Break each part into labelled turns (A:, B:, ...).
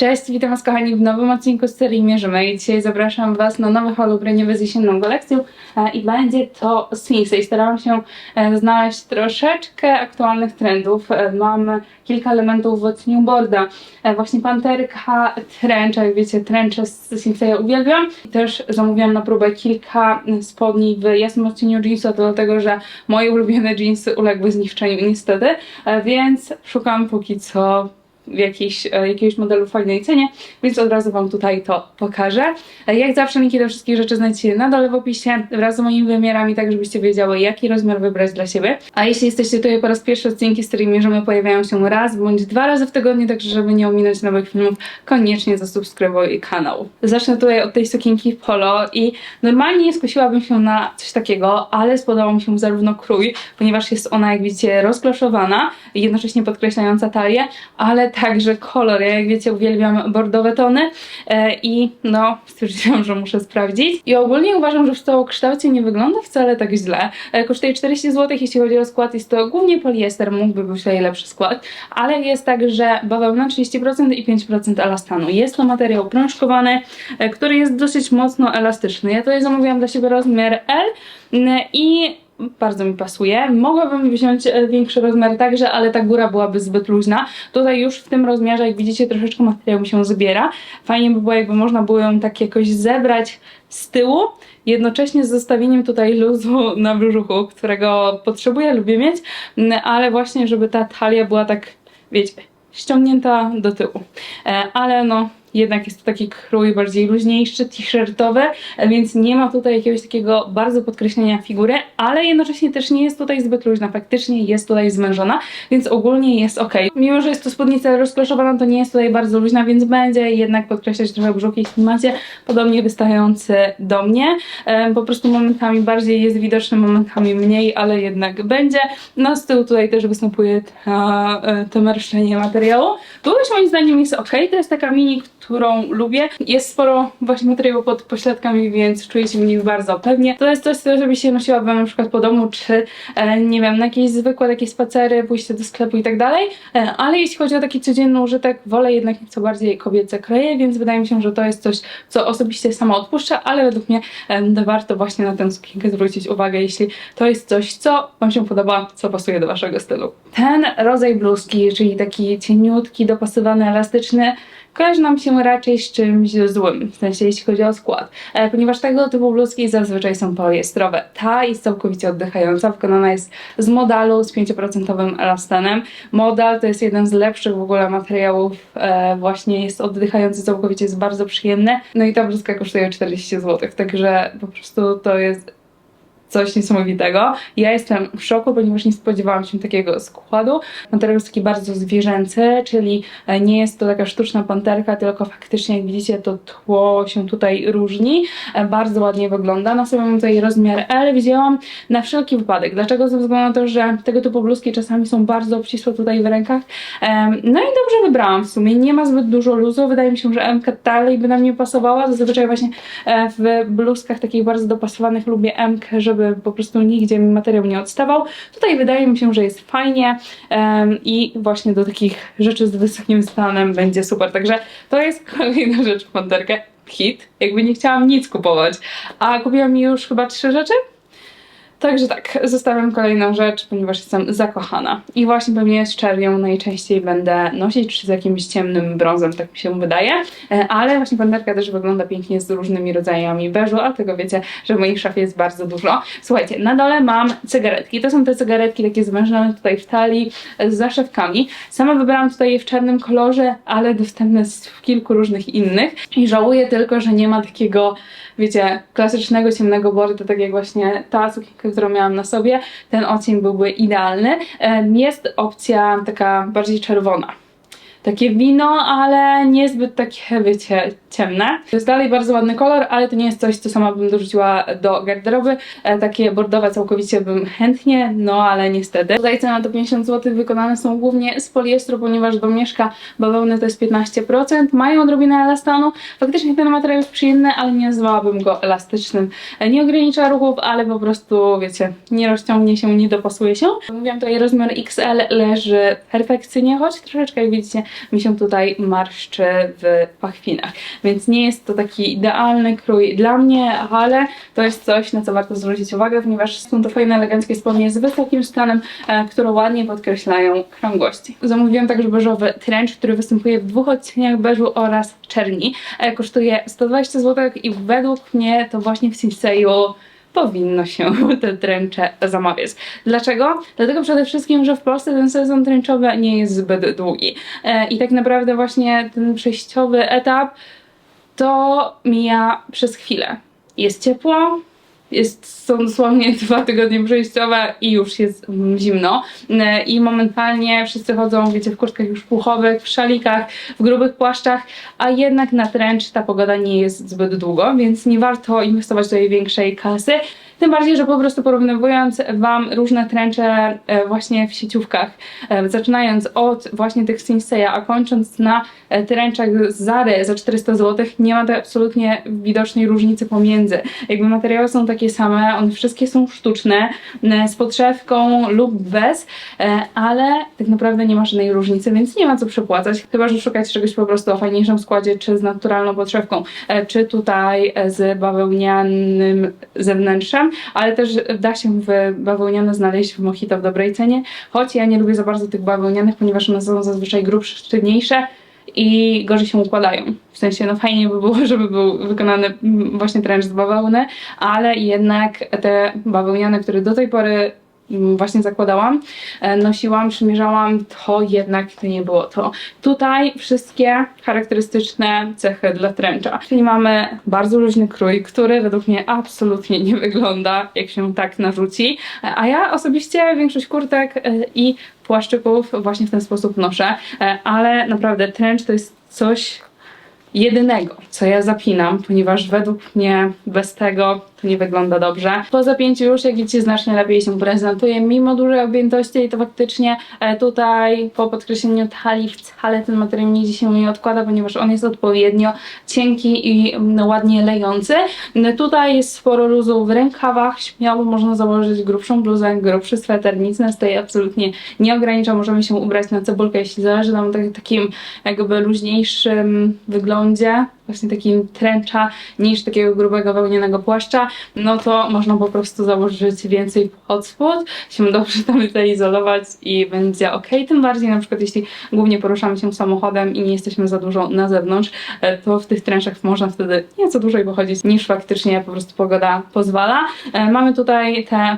A: Cześć, witam Was kochani w nowym odcinku z serii Mierzymy i dzisiaj zapraszam Was na nowy haul ubraniowy z jesienną kolekcją e, i będzie to Sphinx i starałam się e, znaleźć troszeczkę aktualnych trendów. E, Mam kilka elementów borda. E, Właśnie panterka, trench, jak wiecie, trencze z Sphinxa ja uwielbiam. Też zamówiłam na próbę kilka spodni w jasnym odcieniu jeansu, to dlatego, że moje ulubione jeansy uległy zniszczeniu niestety, więc szukam póki co w jakiejś, e, jakiegoś modelu w fajnej cenie, więc od razu Wam tutaj to pokażę. E, Jak zawsze linki do wszystkich rzeczy znajdziecie na dole w opisie wraz z moimi wymiarami, tak żebyście wiedziały jaki rozmiar wybrać dla siebie. A jeśli jesteście tutaj po raz pierwszy, odcinki z którymi mierzymy pojawiają się raz bądź dwa razy w tygodniu, także żeby nie ominąć nowych filmów, koniecznie zasubskrybuj kanał. Zacznę tutaj od tej sukienki polo i normalnie nie skusiłabym się na coś takiego, ale spodobał mi się zarówno krój, ponieważ jest ona, jak widzicie, rozkloszowana, jednocześnie podkreślająca talię, ale także kolor. Ja, jak wiecie, uwielbiam bordowe tony e, i no, stwierdziłam, że muszę sprawdzić. I ogólnie uważam, że w całokształcie nie wygląda wcale tak źle. E, kosztuje 40 zł, jeśli chodzi o skład, jest to głównie poliester, mógłby być tutaj lepszy skład, ale jest także bawełna 30% i 5% elastanu. Jest to materiał prążkowany, e, który jest dosyć mocno elastyczny. Ja tutaj zamówiłam dla siebie rozmiar L i bardzo mi pasuje. Mogłabym wziąć e, większy rozmiar także, ale ta góra byłaby zbyt luźna. Tutaj już w tym rozmiarze, jak widzicie, troszeczkę materiału się zbiera. Fajnie by było, jakby można było ją tak jakoś zebrać z tyłu, jednocześnie z zostawieniem tutaj luzu na brzuchu, którego potrzebuję, lubię mieć, n- ale właśnie, żeby ta talia była tak, wiecie, ściągnięta do tyłu. E, Ale no, jednak jest to taki krój bardziej luźniejszy, t-shirtowy, więc nie ma tutaj jakiegoś takiego bardzo podkreślenia figury, ale jednocześnie też nie jest tutaj zbyt luźna, faktycznie jest tutaj zmężona, więc ogólnie jest ok. Mimo, że jest to spódnica rozkloszowana, to nie jest tutaj bardzo luźna, więc będzie jednak podkreślać trochę brzuch, jeśli macie podobnie wystający do mnie. Po prostu momentami bardziej jest widoczny, momentami mniej, ale jednak będzie. No z tyłu tutaj też występuje ta, e, to marszczenie materiału. Długość moim zdaniem jest ok, to jest taka mini, którą lubię. Jest sporo właśnie materiału pod pośladkami, więc czuję się w nich bardzo pewnie. To jest coś, co żeby się nosiłabym na przykład po domu, czy e, nie wiem, na jakieś zwykłe takie spacery, pójście do sklepu i tak dalej. E, ale jeśli chodzi o taki codzienny użytek, wolę jednak nieco bardziej kobiece kroje, więc wydaje mi się, że to jest coś, co osobiście sama odpuszczę, ale według mnie e, warto właśnie na tę sukienkę zwrócić uwagę, jeśli to jest coś, co Wam się podoba, co pasuje do Waszego stylu. Ten rodzaj bluzki, czyli taki cieniutki, dopasowany, elastyczny, kojarzy nam się raczej z czymś złym, w sensie jeśli chodzi o skład, e, ponieważ tego typu bluzki zazwyczaj są poliestrowe. Ta jest całkowicie oddychająca, wykonana jest z modalu z 5% elastanem. Modal to jest jeden z lepszych w ogóle materiałów, e, właśnie jest oddychający całkowicie, jest bardzo przyjemny. No i ta bluzka kosztuje 40 zł, także po prostu to jest coś niesamowitego. Ja jestem w szoku, ponieważ nie spodziewałam się takiego składu. Materiał jest taki bardzo zwierzęcy, czyli e, nie jest to taka sztuczna panterka, tylko faktycznie, jak widzicie, to tło się tutaj różni. E, Bardzo ładnie wygląda. Na sobie mam tutaj rozmiar L, wzięłam na wszelki wypadek. Dlaczego? Ze względu na to, że tego typu bluzki czasami są bardzo obcisłe tutaj w rękach. No i dobrze wybrałam w sumie. Nie ma zbyt dużo luzu. Wydaje mi się, że MK dalej by na mnie pasowała. Zazwyczaj właśnie e, w bluzkach takich bardzo dopasowanych lubię MK, żeby po prostu nigdzie mi materiał nie odstawał. Tutaj wydaje mi się, że jest fajnie i właśnie do takich rzeczy z wysokim stanem będzie super. Także to jest kolejna rzecz w panterkę. Hit. Jakby nie chciałam nic kupować. A kupiłam już chyba trzy rzeczy. Także tak, zostawiam kolejną rzecz, ponieważ jestem zakochana. I właśnie pewnie z czerwią najczęściej będę nosić, czy z jakimś ciemnym brązem, tak mi się wydaje. E, Ale właśnie panterka też wygląda pięknie z różnymi rodzajami beżu, a tego wiecie, że w mojej szafie jest bardzo dużo. Słuchajcie, na dole mam cygaretki. To są te cygaretki takie zwężone tutaj w talii e, z zaszewkami. Sama wybrałam tutaj je w czarnym kolorze, ale dostępne w kilku różnych innych. I żałuję tylko, że nie ma takiego wiecie, klasycznego ciemnego bordu, tak jak właśnie ta sukienka, którą miałam na sobie, ten odcień byłby idealny. Jest opcja taka bardziej czerwona. Takie wino, ale niezbyt takie, wiecie, ciemne. To jest dalej bardzo ładny kolor, ale to nie jest coś, co sama bym dorzuciła do garderoby. E, takie bordowe całkowicie bym chętnie, no ale niestety. Tutaj cena to 50 zł, wykonane są głównie z poliestru, ponieważ do mieszka bawełny to jest 15%. Mają odrobinę elastanu. Faktycznie ten materiał jest przyjemny, ale nie nazwałabym go elastycznym. E, Nie ogranicza ruchów, ale po prostu, wiecie, nie rozciągnie się, nie dopasuje się. Mówiłam tutaj rozmiar XL leży perfekcyjnie, choć troszeczkę, jak widzicie, mi się tutaj marszczy w pachwinach. Więc nie jest to taki idealny krój dla mnie, ale to jest coś, na co warto zwrócić uwagę, ponieważ są to fajne, eleganckie spodnie z wysokim stanem, e, które ładnie podkreślają krągłości. Zamówiłam także beżowy trench, który występuje w dwóch odcieniach beżu oraz czerni. E, Kosztuje 120 zł i według mnie to właśnie w Sinseju powinno się te tręcze zamawiać. Dlaczego? Dlatego przede wszystkim, że w Polsce ten sezon tręczowy nie jest zbyt długi. E, I tak naprawdę właśnie ten przejściowy etap to mija przez chwilę. Jest ciepło, jest, są dosłownie dwa tygodnie przejściowe i już jest zimno. E, I momentalnie wszyscy chodzą, wiecie, w kurtkach już puchowych, w szalikach, w grubych płaszczach, a jednak na tręcz ta pogoda nie jest zbyt długo, więc nie warto inwestować tutaj większej kasy. Tym bardziej, że po prostu porównywując Wam różne tręcze e, właśnie w sieciówkach, e, zaczynając od właśnie tych Sinseya, a kończąc na e, tręczach z Zary za 400 zł, nie ma tutaj absolutnie widocznej różnicy pomiędzy. Jakby materiały są takie same, one wszystkie są sztuczne, z podszewką lub bez, ale tak naprawdę nie ma żadnej różnicy, więc nie ma co przepłacać, chyba że szukać czegoś po prostu o fajniejszym składzie, czy z naturalną podszewką, czy tutaj z bawełnianym zewnętrzem, ale też da się w bawełniane znaleźć w Mojito w dobrej cenie, choć ja nie lubię za bardzo tych bawełnianych, ponieważ one są zazwyczaj grubsze, sztywniejsze i gorzej się układają. W sensie, no fajnie by było, żeby był wykonany właśnie trench z bawełny, ale jednak te bawełniane, które do tej pory właśnie zakładałam, e, nosiłam, przymierzałam, to jednak to nie było to. Tutaj wszystkie charakterystyczne cechy dla trencha. Czyli mamy bardzo luźny krój, który według mnie absolutnie nie wygląda, jak się tak narzuci. A ja osobiście większość kurtek e, i płaszczyków właśnie w ten sposób noszę, E, ale naprawdę trench to jest coś jedynego, co ja zapinam, ponieważ według mnie bez tego to nie wygląda dobrze. Po zapięciu już, jak widzicie, znacznie lepiej się prezentuje, mimo dużej objętości i to faktycznie e, tutaj po podkreśleniu talii wcale ten materiał nigdzie się nie odkłada, ponieważ on jest odpowiednio cienki i mm, ładnie lejący. No, Tutaj jest sporo luzu w rękawach, śmiało można założyć grubszą bluzę, grubszy sweter, nic nas tutaj absolutnie nie ogranicza, możemy się ubrać na cebulkę, jeśli zależy nam tak- takim jakby luźniejszym wyglądzie, właśnie takim trencha niż takiego grubego wełnianego płaszcza, no to można po prostu założyć więcej pod spód, się dobrze tam zaizolować i będzie ok. Tym bardziej na przykład jeśli głównie poruszamy się samochodem i nie jesteśmy za dużo na zewnątrz, e, to w tych trenchach można wtedy nieco dłużej pochodzić niż faktycznie po prostu pogoda pozwala. E, Mamy tutaj te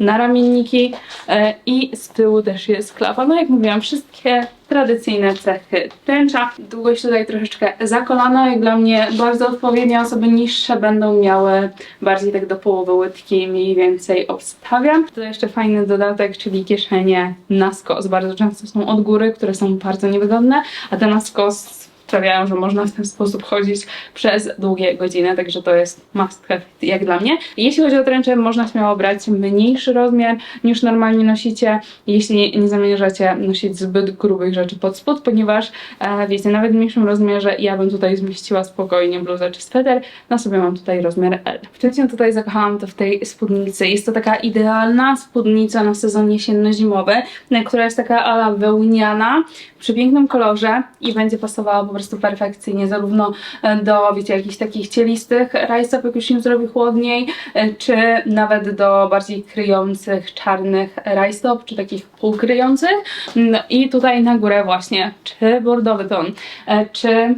A: naramienniki e, i z tyłu też jest klawa. No jak mówiłam, wszystkie tradycyjne cechy tęcza. Długość tutaj troszeczkę zakolana, jak dla mnie bardzo odpowiednie. Osoby niższe będą miały bardziej tak do połowy łydki mniej więcej obstawiam. To jeszcze fajny dodatek, czyli kieszenie na skos. Bardzo często są od góry, które są bardzo niewygodne, a te na skos sprawiają, że można w ten sposób chodzić przez długie godziny, także to jest must have jak dla mnie. Jeśli chodzi o tręcze, można śmiało brać mniejszy rozmiar niż normalnie nosicie, jeśli nie zamierzacie nosić zbyt grubych rzeczy pod spód, ponieważ e, wiecie, nawet w mniejszym rozmiarze ja bym tutaj zmieściła spokojnie bluzę czy sweter, na sobie mam tutaj rozmiar L. W czym się tutaj zakochałam to w tej spódnicy. Jest to taka idealna spódnica na sezon jesienno-zimowy, która jest taka ala wełniana, w przepięknym kolorze i będzie pasowała po prostu perfekcyjnie zarówno e, do, wiecie, jakichś takich cielistych rajstop, jak już im zrobi chłodniej, e, czy nawet do bardziej kryjących czarnych rajstop, czy takich półkryjących. No I tutaj na górę właśnie, czy bordowy ton, e, czy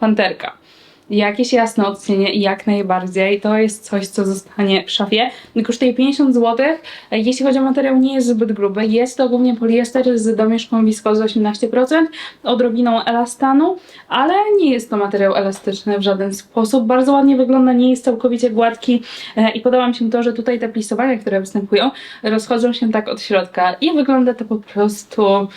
A: panterka jakieś jasne odcienie i jak najbardziej. To jest coś, co zostanie w szafie. Kosztuje 50 zł. Jeśli chodzi o materiał, nie jest zbyt gruby. Jest to głównie poliester z domieszką wiskozy 18%, odrobiną elastanu, ale nie jest to materiał elastyczny w żaden sposób. Bardzo ładnie wygląda, nie jest całkowicie gładki e, i podoba mi się to, że tutaj te plisowania, które występują, rozchodzą się tak od środka i wygląda to po prostu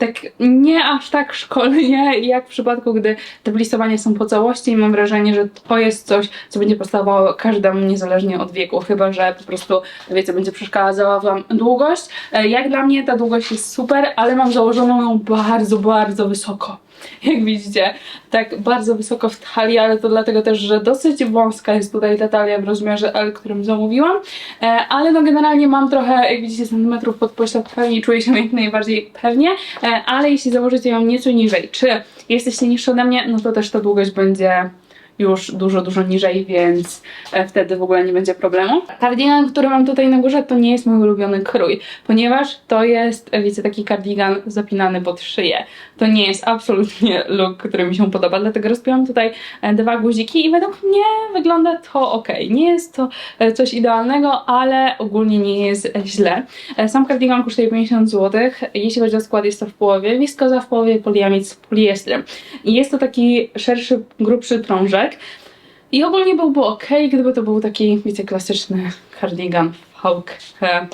A: tak nie aż tak szkolnie, jak w przypadku, gdy te plisowania są po całości i mam wrażenie, że to jest coś, co będzie pasowało każdemu niezależnie od wieku, chyba, że po prostu, wiecie, będzie przeszkadzała wam długość. E, Jak dla mnie ta długość jest super, ale mam założoną ją bardzo, bardzo wysoko. jak widzicie, tak bardzo wysoko w talii, ale to dlatego też, że dosyć wąska jest tutaj ta talia. W rozmiarze L, którym zamówiłam, e, ale no generalnie mam trochę, jak widzicie, centymetrów pod pośladkami i czuję się jak najbardziej pewnie, e, ale jeśli założycie ją nieco niżej, czy jesteście niższy ode mnie, no to też ta długość będzie już dużo, dużo niżej, więc e, wtedy w ogóle nie będzie problemu. Kardigan, który mam tutaj na górze, to nie jest mój ulubiony krój, ponieważ to jest, e, wiecie, taki kardigan zapinany pod szyję. To nie jest absolutnie look, który mi się podoba, dlatego rozpiłam tutaj e, dwa guziki i według mnie wygląda to ok. Nie jest to coś idealnego, ale ogólnie nie jest źle. Sam kardigan kosztuje 50 zł. Jeśli chodzi o skład, jest to w połowie wiskoza, w połowie poliamid z poliestrem. Jest to taki szerszy, grubszy prążek. I ogólnie byłby ok, gdyby to był taki, wiecie, klasyczny cardigan. E,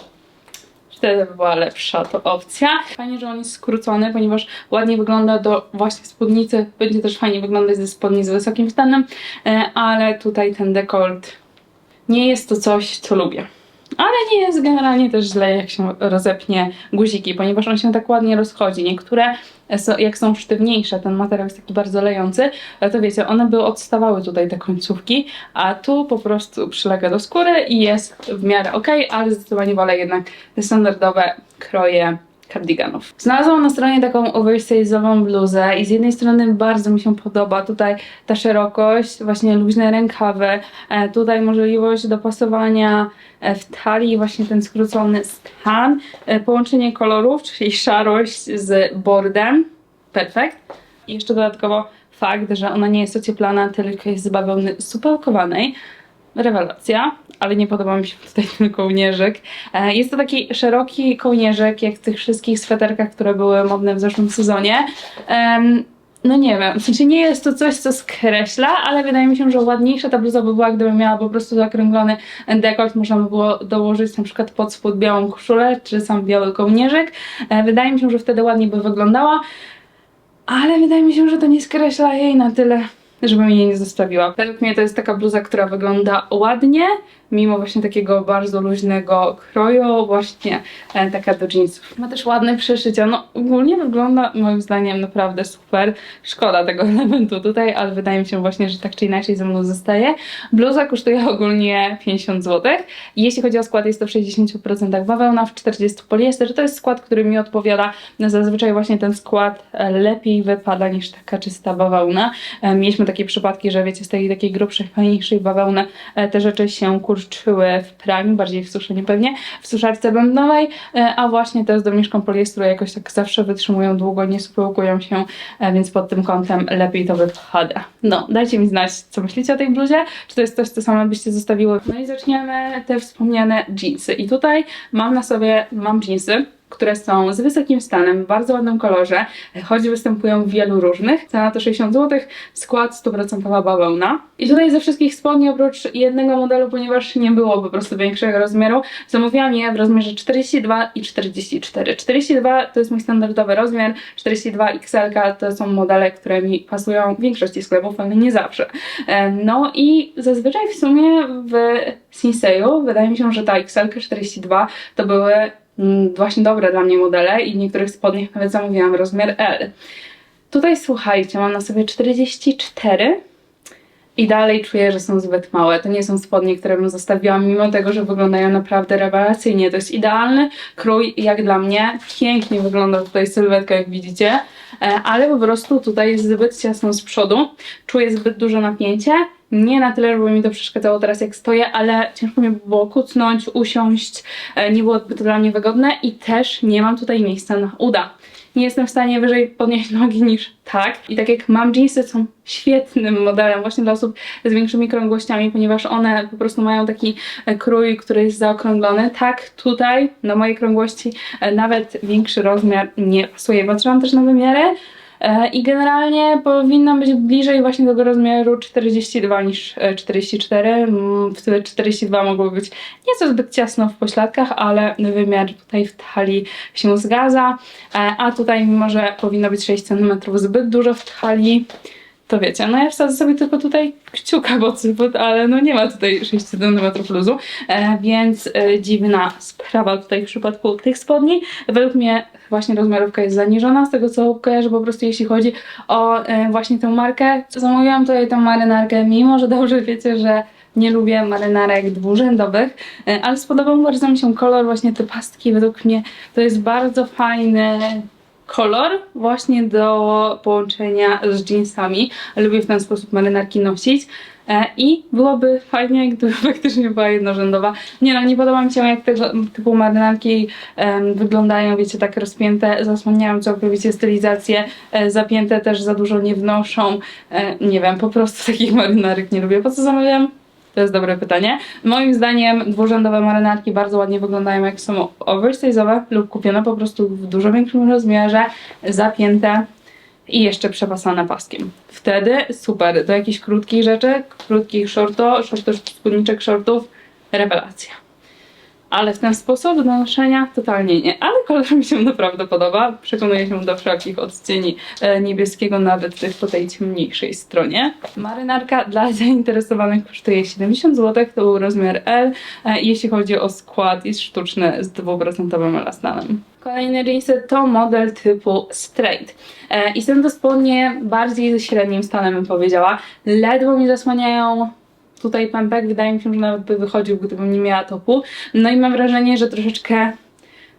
A: Wtedy by była lepsza to opcja. Fajnie, że on jest skrócony, ponieważ ładnie wygląda do właśnie spódnicy. Będzie też fajnie wyglądać ze spodni z wysokim stanem, e, ale tutaj ten dekolt nie jest to coś, co lubię. Ale nie jest generalnie też źle, jak się rozepnie guziki, ponieważ on się tak ładnie rozchodzi. Niektóre, jak są sztywniejsze, ten materiał jest taki bardzo lejący, to wiecie, one by odstawały tutaj te końcówki, a tu po prostu przylega do skóry i jest w miarę ok, ale zdecydowanie wolę jednak te standardowe kroje cardiganów. Znalazłam na stronie taką oversize'ową bluzę i z jednej strony bardzo mi się podoba tutaj ta szerokość, właśnie luźne rękawy, e, tutaj możliwość dopasowania e, w talii właśnie ten skrócony stan, e, połączenie kolorów, czyli szarość z bordem, perfekt. I jeszcze dodatkowo fakt, że ona nie jest ocieplana, tylko jest z bawełny supełkowanej. Rewelacja, ale nie podoba mi się tutaj ten kołnierzyk. E, Jest to taki szeroki kołnierzyk, jak w tych wszystkich sweterkach, które były modne w zeszłym sezonie. No nie wiem, w sensie nie jest to coś, co skreśla, ale wydaje mi się, że ładniejsza ta bluza by była, gdyby miała po prostu zakręglony dekolt. Można by było dołożyć na przykład pod spód białą koszulę, czy sam biały kołnierzyk. E, Wydaje mi się, że wtedy ładniej by wyglądała. Ale wydaje mi się, że to nie skreśla jej na tyle, żebym jej nie zostawiła. Według mnie to jest taka bluza, która wygląda ładnie, mimo właśnie takiego bardzo luźnego kroju, właśnie e, taka do jeansów. Ma też ładne przeszycia, no ogólnie wygląda moim zdaniem naprawdę super. Szkoda tego elementu tutaj, ale wydaje mi się właśnie, że tak czy inaczej ze mną zostaje. Bluza kosztuje ogólnie 50 zł. Jeśli chodzi o skład, jest to w 60% bawełna, w 40% poliester. To jest skład, który mi odpowiada. Zazwyczaj właśnie ten skład e, lepiej wypada niż taka czysta bawełna. E, Mieliśmy takie przypadki, że wiecie, z tej takiej grubszej, fajniejszej bawełny e, te rzeczy się kurczyły w praniu, bardziej w suszeniu pewnie, w suszarce bębnowej, e, a właśnie te z domieszką poliestru jakoś tak zawsze wytrzymują długo, nie supełkują się, e, więc pod tym kątem lepiej to wypada. No, dajcie mi znać, co myślicie o tej bluzie, czy to jest coś, co same byście zostawiły. No i zaczniemy te wspomniane jeansy. I tutaj mam na sobie, mam jeansy, które są z wysokim stanem, w bardzo ładnym kolorze, choć występują w wielu różnych. Cena to 60 zł, skład 100% bawełna. I tutaj ze wszystkich spodni, oprócz jednego modelu, ponieważ nie było po prostu większego rozmiaru, zamówiłam je w rozmiarze 42 i 44. 42 to jest mój standardowy rozmiar, 42 XL to są modele, które mi pasują w większości sklepów, ale nie zawsze. No i zazwyczaj w sumie w Sinseju wydaje mi się, że ta XL 42 to były właśnie dobre dla mnie modele i niektórych spodniach nawet zamówiłam rozmiar L. Tutaj słuchajcie, mam na sobie 44 i dalej czuję, że są zbyt małe. To nie są spodnie, które bym zostawiła, mimo tego, że wyglądają naprawdę rewelacyjnie. To jest idealny krój, jak dla mnie. Pięknie wygląda tutaj sylwetka, jak widzicie, E, ale po prostu tutaj jest zbyt ciasno z przodu. Czuję zbyt duże napięcie. Nie na tyle, żeby mi to przeszkadzało teraz jak stoję, ale ciężko mi było kucnąć, usiąść. E, Nie byłoby to dla mnie wygodne i też nie mam tutaj miejsca na uda. Nie jestem w stanie wyżej podnieść nogi niż tak. I tak jak mam jeansy, są świetnym modelem właśnie dla osób z większymi krągłościami, ponieważ one po prostu mają taki e, krój, który jest zaokrąglony. Tak, tutaj na mojej krągłości e, nawet większy rozmiar nie pasuje. Patrzyłam też na wymiary i generalnie powinnam być bliżej właśnie tego rozmiaru 42 niż e, 44. Mm, Wtedy 42 mogło być nieco zbyt ciasno w pośladkach, ale wymiar tutaj w talii się zgadza. E, A tutaj, mimo że powinno być 6 cm zbyt dużo w talii, to wiecie, no ja wsadzę sobie tylko tutaj kciuka spodem, ale no nie ma tutaj 6 cm luzu, e, więc e, dziwna sprawa tutaj w przypadku tych spodni. Według mnie właśnie rozmiarówka jest zaniżona, z tego co kojarzę po prostu jeśli chodzi o e, właśnie tę markę. Zamówiłam tutaj tę marynarkę, mimo że dobrze wiecie, że nie lubię marynarek dwurzędowych, e, ale spodobał bardzo mi się kolor, właśnie te pastki według mnie to jest bardzo fajny kolor właśnie do połączenia z jeansami. Lubię w ten sposób marynarki nosić. E, I byłoby fajnie, gdyby faktycznie była jednorzędowa. Nie no, nie podoba mi się jak tego typu marynarki em, wyglądają, wiecie, tak rozpięte, zasłaniają całkowicie stylizację, e, zapięte też za dużo nie wnoszą. E, nie wiem, po prostu takich marynarek nie lubię. Po co zamawiam? To jest dobre pytanie. Moim zdaniem dwurzędowe marynarki bardzo ładnie wyglądają jak są oversize'owe lub kupione po prostu w dużo większym rozmiarze, zapięte i jeszcze przepasane paskiem. Wtedy super, do jakichś krótkich rzeczy, krótkich shorto, shorto spódniczek, shortów, rewelacja. Ale w ten sposób do noszenia totalnie nie. Ale kolor mi się naprawdę podoba. Przekonuję się do wszelkich odcieni e, niebieskiego, nawet tych po tej ciemniejszej stronie. Marynarka dla zainteresowanych kosztuje 70 zł, to był rozmiar L. E, jeśli chodzi o skład, jest sztuczny z dwuprocentowym elastanem. Kolejne jeansy to model typu straight. E, I są to spodnie bardziej ze średnim stanem, bym powiedziała. Ledwo mi zasłaniają tutaj pępek. Wydaje mi się, że nawet by wychodził, gdybym nie miała topu. No i mam wrażenie, że troszeczkę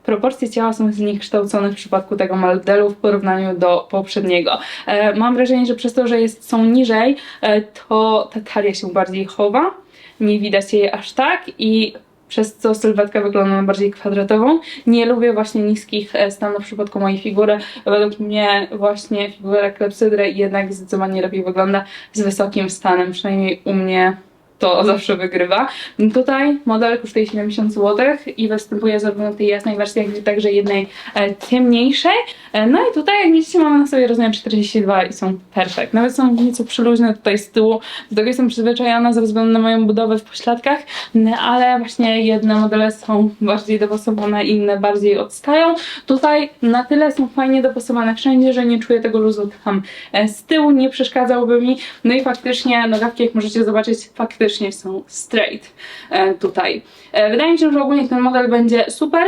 A: proporcje ciała są zniekształcone w przypadku tego modelu w porównaniu do poprzedniego. E, mam wrażenie, że przez to, że jest, są niżej, e, to ta talia się bardziej chowa. Nie widać jej aż tak i przez co sylwetka wygląda na bardziej kwadratową. Nie lubię właśnie niskich e, stanów w przypadku mojej figury. Według mnie właśnie figura klepsydry jednak zdecydowanie lepiej wygląda z wysokim stanem, przynajmniej u mnie to zawsze wygrywa. Tutaj model kosztuje 70 zł i występuje zarówno w tej jasnej wersji, jak i także jednej e, ciemniejszej. E, no i tutaj, jak widzicie, mamy na sobie rozmiar 42 i są perfekt. Nawet są nieco przyluźne tutaj z tyłu. Do tego jestem przyzwyczajona ze względu na moją budowę w pośladkach, n- ale właśnie jedne modele są bardziej dopasowane, inne bardziej odstają. Tutaj na tyle są fajnie dopasowane wszędzie, że nie czuję tego luzu tam e, z tyłu, nie przeszkadzałby mi. No i faktycznie nogawki, jak możecie zobaczyć, faktycznie są straight e, tutaj. E, Wydaje mi się, że ogólnie ten model będzie super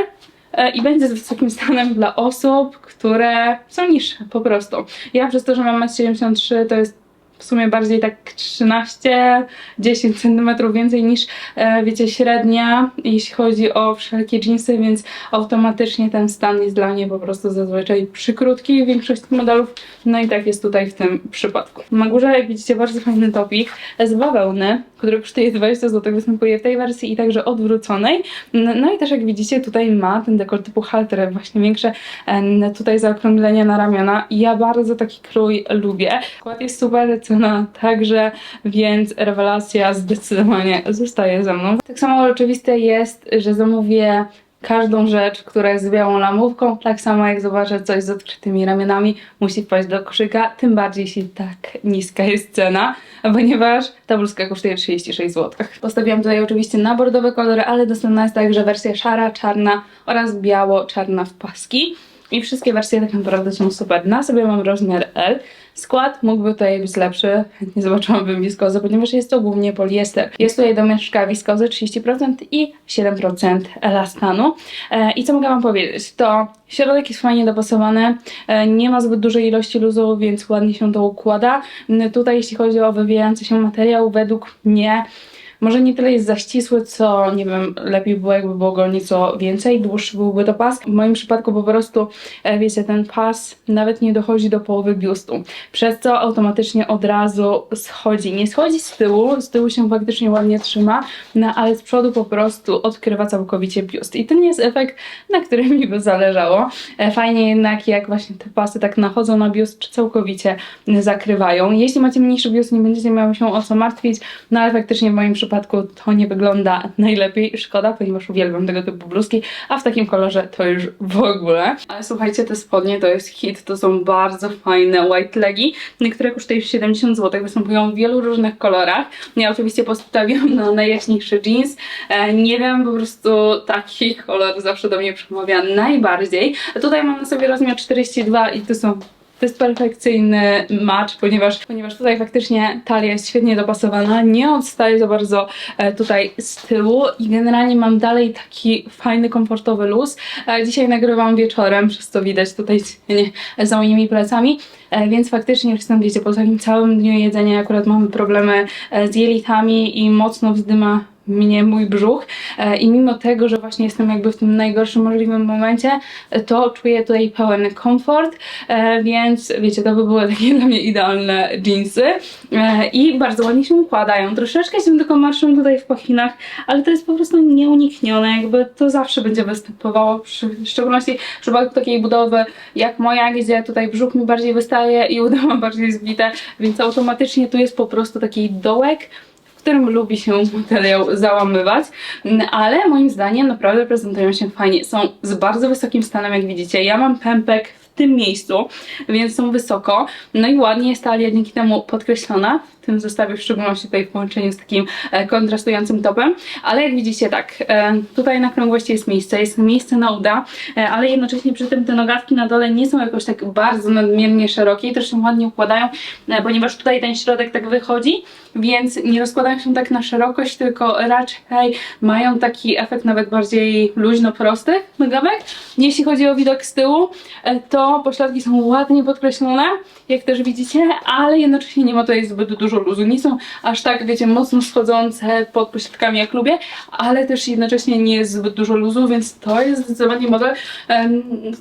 A: e, i będzie z wysokim stanem dla osób, które są niższe po prostu. Ja przez to, że mam 1,73 m to jest w sumie bardziej tak 13, 10 cm więcej niż wiecie średnia, jeśli chodzi o wszelkie jeansy, więc automatycznie ten stan jest dla mnie po prostu zazwyczaj przykrótki w większości modelów. No i tak jest tutaj w tym przypadku. Na górze, jak widzicie, bardzo fajny topik z bawełny, który kosztuje 20 zł, występuje w tej wersji i także odwróconej. No i też jak widzicie, tutaj ma ten dekor typu halter, właśnie większe e, tutaj zaokrąglenia na ramiona. Ja bardzo taki krój lubię. Skład jest super, cena także, więc rewelacja zdecydowanie zostaje ze mną. Tak samo oczywiste jest, że zamówię każdą rzecz, która jest z białą lamówką, tak samo jak zobaczę coś z odkrytymi ramionami, musi wpaść do koszyka, tym bardziej jeśli tak niska jest cena, ponieważ ta bluzka kosztuje 36 zł. Postawiłam tutaj oczywiście na bordowe kolory, ale dostępna jest także wersja szara, czarna oraz biało-czarna w paski. I wszystkie wersje tak naprawdę są super. Na sobie mam rozmiar L. Skład mógłby tutaj być lepszy, chętnie zobaczyłabym wiskozę, ponieważ jest to głównie poliester. Jest tutaj domieszka wiskozy 30% i 7% elastanu. E, I co mogę wam powiedzieć? To środek jest fajnie dopasowany, e, nie ma zbyt dużej ilości luzu, więc ładnie się to układa. N- Tutaj jeśli chodzi o wywijający się materiał, według mnie może nie tyle jest za ścisły, co nie wiem, lepiej było jakby było go nieco więcej, dłuższy byłby to pas. W moim przypadku po prostu, e, wiecie, ten pas nawet nie dochodzi do połowy biustu, przez co automatycznie od razu schodzi. Nie schodzi z tyłu, z tyłu się faktycznie ładnie trzyma, no ale z przodu po prostu odkrywa całkowicie biust. I to nie jest efekt, na którym mi by zależało. E, Fajnie jednak, jak właśnie te pasy tak nachodzą na biust, czy całkowicie zakrywają. Jeśli macie mniejszy biust, nie będziecie miały się o co martwić, no ale faktycznie w moim przypadku to nie wygląda najlepiej. Szkoda, ponieważ uwielbiam tego typu bluzki, a w takim kolorze to już w ogóle. Ale słuchajcie, te spodnie to jest hit, to są bardzo fajne white legi, które kosztują 70 zł, występują w wielu różnych kolorach. Ja oczywiście postawiłam na najjaśniejszy jeans. E, Nie wiem, po prostu taki kolor zawsze do mnie przemawia najbardziej. Tutaj mam na sobie rozmiar 42 i to są to jest perfekcyjny match, ponieważ, ponieważ tutaj faktycznie talia jest świetnie dopasowana, nie odstaje za bardzo e, tutaj z tyłu i generalnie mam dalej taki fajny, komfortowy luz. E, dzisiaj nagrywam wieczorem, przez to widać tutaj cienie za moimi plecami, e, więc faktycznie już jestem, wiecie, po takim całym dniu jedzenia akurat mamy problemy z jelitami i mocno wzdyma mnie mój brzuch. E, i mimo tego, że właśnie jestem jakby w tym najgorszym możliwym momencie, to czuję tutaj pełen komfort, e, więc wiecie, to by były takie dla mnie idealne jeansy e, i bardzo ładnie się układają. Troszeczkę się tylko marszą tutaj w pachinach, ale to jest po prostu nieuniknione, jakby to zawsze będzie występowało, przy, w szczególności w przypadku takiej budowy jak moja, gdzie tutaj brzuch mi bardziej wystaje i uda mam bardziej zbite, więc automatycznie tu jest po prostu taki dołek, w którym lubi się materiał załamywać, Mm, ale moim zdaniem naprawdę prezentują się fajnie. Są z bardzo wysokim stanem, jak widzicie. Ja mam pępek w tym miejscu, więc są wysoko. No i ładnie jest talia dzięki temu podkreślona, tym zestawie, w szczególności tutaj w połączeniu z takim e, kontrastującym topem. Ale jak widzicie, tak, e, tutaj na krągłości jest miejsce, jest miejsce na uda, e, ale jednocześnie przy tym te nogawki na dole nie są jakoś tak bardzo nadmiernie szerokie i też się ładnie układają, ponieważ tutaj ten środek tak wychodzi, więc nie rozkładają się tak na szerokość, tylko raczej mają taki efekt nawet bardziej luźno prostych nogawek. Jeśli chodzi o widok z tyłu, to pośladki są ładnie podkreślone, jak też widzicie, ale jednocześnie nie ma tutaj zbyt dużo luzu. Nie są aż tak, wiecie, mocno schodzące pod pośladkami jak lubię, ale też jednocześnie nie jest zbyt dużo luzu, więc to jest zdecydowanie model,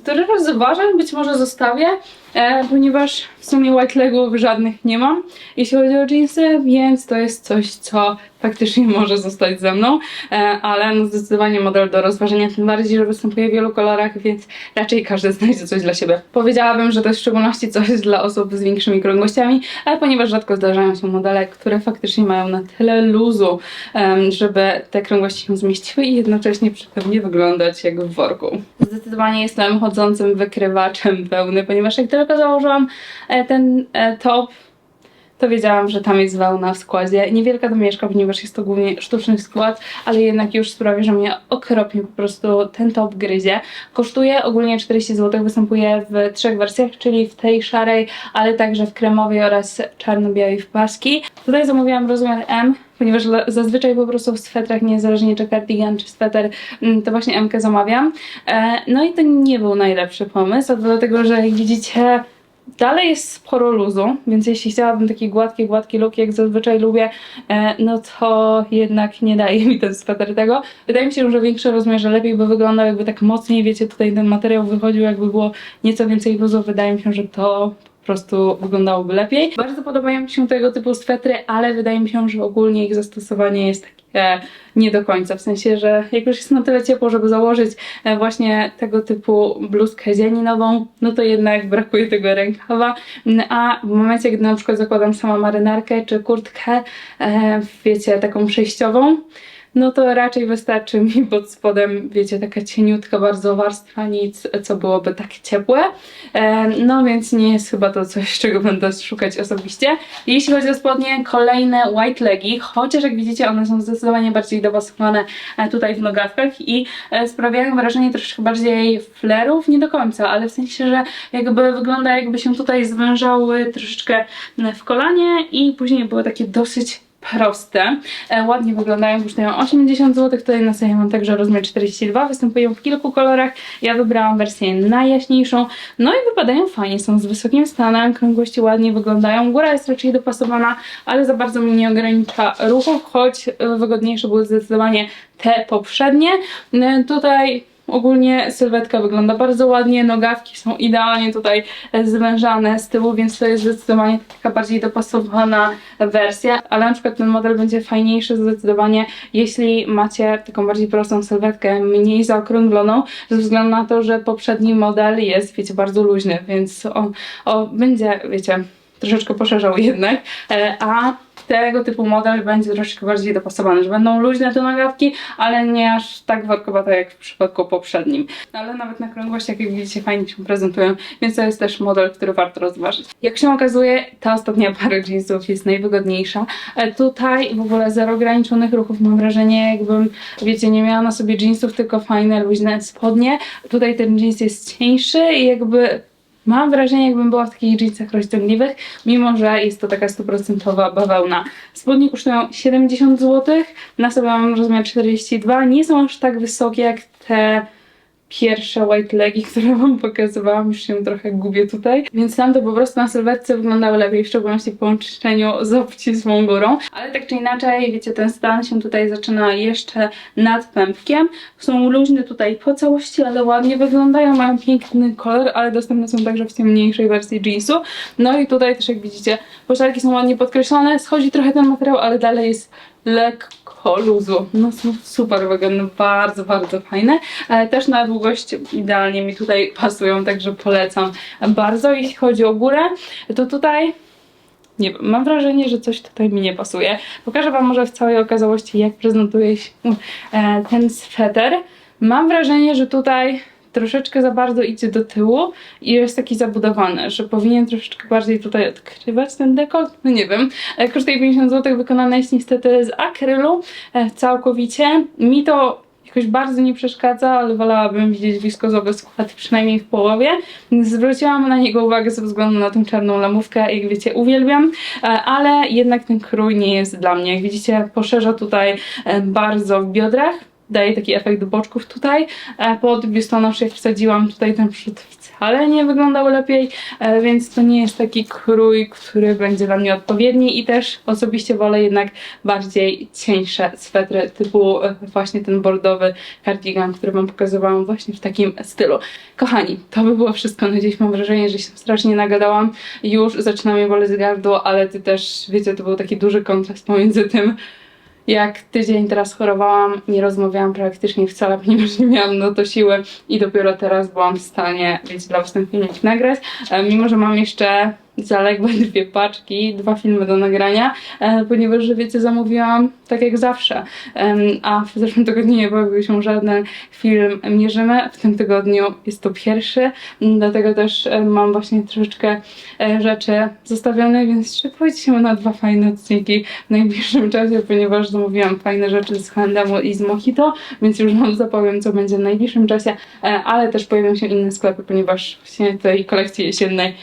A: który rozważam, być może zostawię, e, ponieważ w sumie white legów żadnych nie mam, jeśli chodzi o jeansy, więc to jest coś, co faktycznie może zostać ze mną, e, ale no zdecydowanie model do rozważenia, tym bardziej, że występuje w wielu kolorach, więc raczej każdy znajdzie coś dla siebie. Powiedziałabym, że to jest w szczególności coś dla osób z większymi krągłościami, ale ponieważ rzadko zdarzają się modele, które faktycznie mają na tyle luzu, em, żeby te krągłości się zmieściły i jednocześnie przy tym nie wyglądać jak w worku. Zdecydowanie jestem chodzącym wykrywaczem wełny, ponieważ jak tylko założyłam e, ten e, top, to wiedziałam, że tam jest wełna w składzie. Niewielka domieszka, ponieważ jest to głównie sztuczny skład, ale jednak już sprawia, że mnie okropnie po prostu ten top gryzie. Kosztuje ogólnie 40 zł, występuje w trzech wersjach, czyli w tej szarej, ale także w kremowej oraz czarno-białej w paski. Tutaj zamówiłam rozmiar M, ponieważ zazwyczaj po prostu w swetrach, niezależnie czy cardigan, czy sweter, mm, to właśnie M-kę zamawiam. E, No i to nie był najlepszy pomysł, dlatego że jak widzicie, Dalej jest sporo luzu, więc jeśli chciałabym taki gładki, gładki look, jak zazwyczaj lubię, e, no to jednak nie daje mi ten sweter tego. Wydaje mi się, że większy rozmiarze lepiej by wyglądał, jakby tak mocniej, wiecie, tutaj ten materiał wychodził, jakby było nieco więcej luzu. Wydaje mi się, że to prostu wyglądałoby lepiej. Bardzo podobają mi się tego typu swetry, ale wydaje mi się, że ogólnie ich zastosowanie jest takie nie do końca. W sensie, że jak już jest na tyle ciepło, żeby założyć e, właśnie tego typu bluzkę zianinową, no to jednak brakuje tego rękawa. Mm, A w momencie, gdy na przykład zakładam sama marynarkę czy kurtkę, e, wiecie, taką przejściową, no to raczej wystarczy mi pod spodem, wiecie, taka cieniutka bardzo warstwa, nic, co byłoby tak ciepłe. E, no więc nie jest chyba to coś, czego będę szukać osobiście. Jeśli chodzi o spodnie, kolejne white legi, chociaż jak widzicie one są zdecydowanie bardziej dopasowane e, tutaj w nogawkach i e, sprawiają wrażenie troszkę bardziej flerów, nie do końca, ale w sensie, że jakby wygląda jakby się tutaj zwężały troszeczkę w kolanie i później były takie dosyć proste. E, ładnie wyglądają, kosztują 80 zł. Tutaj na sobie mam także rozmiar 42. Występują w kilku kolorach. Ja wybrałam wersję najjaśniejszą. No i wypadają fajnie. Są z wysokim stanem, krągłości ładnie wyglądają. Góra jest raczej dopasowana, ale za bardzo mi nie ogranicza ruchów, choć e, wygodniejsze były zdecydowanie te poprzednie. E, Tutaj Ogólnie sylwetka wygląda bardzo ładnie, nogawki są idealnie tutaj zwężane z tyłu, więc to jest zdecydowanie taka bardziej dopasowana wersja, ale na przykład ten model będzie fajniejszy zdecydowanie, jeśli macie taką bardziej prostą sylwetkę, mniej zaokrągloną, ze względu na to, że poprzedni model jest, wiecie, bardzo luźny, więc on będzie, wiecie, troszeczkę poszerzał jednak, e, a tego typu model będzie troszeczkę bardziej dopasowany, że będą luźne te nogawki, ale nie aż tak workowate jak w przypadku poprzednim. Ale nawet na krągłościach, jak widzicie, fajnie się prezentują, więc to jest też model, który warto rozważyć. Jak się okazuje, ta ostatnia para jeansów jest najwygodniejsza. E, Tutaj w ogóle zero ograniczonych ruchów, mam wrażenie, jakbym, wiecie, nie miała na sobie jeansów, tylko fajne, luźne spodnie. Tutaj ten jeans jest cieńszy i jakby mam wrażenie, jakbym była w takich jeansach rozciągliwych, mimo że jest to taka stuprocentowa bawełna. Spodnie kosztują 70 zł, na sobie mam rozmiar 42, nie są aż tak wysokie jak te pierwsze white legi, które wam pokazywałam, już się trochę gubię tutaj, więc tam to po prostu na sylwetce wyglądały lepiej, w szczególności w połączeniu z obcisłą górą, ale tak czy inaczej, wiecie, ten stan się tutaj zaczyna jeszcze nad pępkiem, są luźne tutaj po całości, ale ładnie wyglądają, mają piękny kolor, ale dostępne są także w tej mniejszej wersji jeansu, no i tutaj też jak widzicie, poszarki są ładnie podkreślone, schodzi trochę ten materiał, ale dalej jest lekko luzu. No są super wygodne, bardzo, bardzo fajne. E, Też na długość idealnie mi tutaj pasują, także polecam bardzo. Jeśli chodzi o górę, to tutaj nie wiem, mam wrażenie, że coś tutaj mi nie pasuje. Pokażę Wam może w całej okazałości, jak prezentuje się e, ten sweter. Mam wrażenie, że tutaj troszeczkę za bardzo idzie do tyłu i jest taki zabudowany, że powinien troszeczkę bardziej tutaj odkrywać ten dekolt. No nie wiem. E, Kosztuje 50 zł, wykonane jest niestety z akrylu e, całkowicie. Mi to jakoś bardzo nie przeszkadza, ale wolałabym widzieć wiskozowy skład przynajmniej w połowie. Zwróciłam na niego uwagę ze względu na tą czarną lamówkę, jak wiecie, uwielbiam, e, ale jednak ten krój nie jest dla mnie. Jak widzicie, poszerza tutaj bardzo w biodrach, daje taki efekt boczków tutaj. E, Pod biustonosz jak wsadziłam tutaj ten przód wcale nie wyglądał lepiej, e, więc to nie jest taki krój, który będzie dla mnie odpowiedni i też osobiście wolę jednak bardziej cieńsze swetry typu e, właśnie ten bordowy cardigan, który wam pokazywałam właśnie w takim stylu. Kochani, to by było wszystko na dziś. Mam wrażenie, że się strasznie nagadałam. Już zaczyna mnie boleć gardło, ale ty też, wiecie, to był taki duży kontrast pomiędzy tym, jak tydzień teraz chorowałam, nie rozmawiałam praktycznie wcale, ponieważ nie miałam na to siły i dopiero teraz byłam w stanie, wiecie, dla was ten filmik nagrać. E, mimo, że mam jeszcze zaległe dwie paczki, dwa filmy do nagrania, e, ponieważ, że wiecie, zamówiłam tak jak zawsze. A w zeszłym tygodniu nie pojawił się żaden film Mierzymy. W tym tygodniu jest to pierwszy, m, dlatego też e, mam właśnie troszeczkę e, rzeczy zostawione, więc szykujcie się na dwa fajne odcinki w najbliższym czasie, ponieważ zamówiłam fajne rzeczy z H&M i z Mojito, więc już wam zapowiem, co będzie w najbliższym czasie, ale też pojawią się inne sklepy, ponieważ właśnie tej kolekcji jesiennej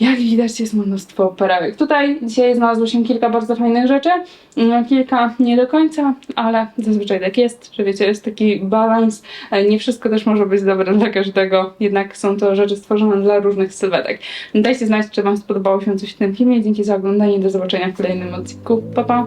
A: jak widać jest mnóstwo perełek. Tutaj dzisiaj znalazło się kilka bardzo fajnych rzeczy, Mm, kilka nie do końca, ale zazwyczaj tak jest, że wiecie, jest taki balans. E, Nie wszystko też może być dobre dla każdego, jednak są to rzeczy stworzone dla różnych sylwetek. Dajcie znać, czy Wam spodobało się coś w tym filmie. Dzięki za oglądanie, do zobaczenia w kolejnym odcinku. Pa, pa!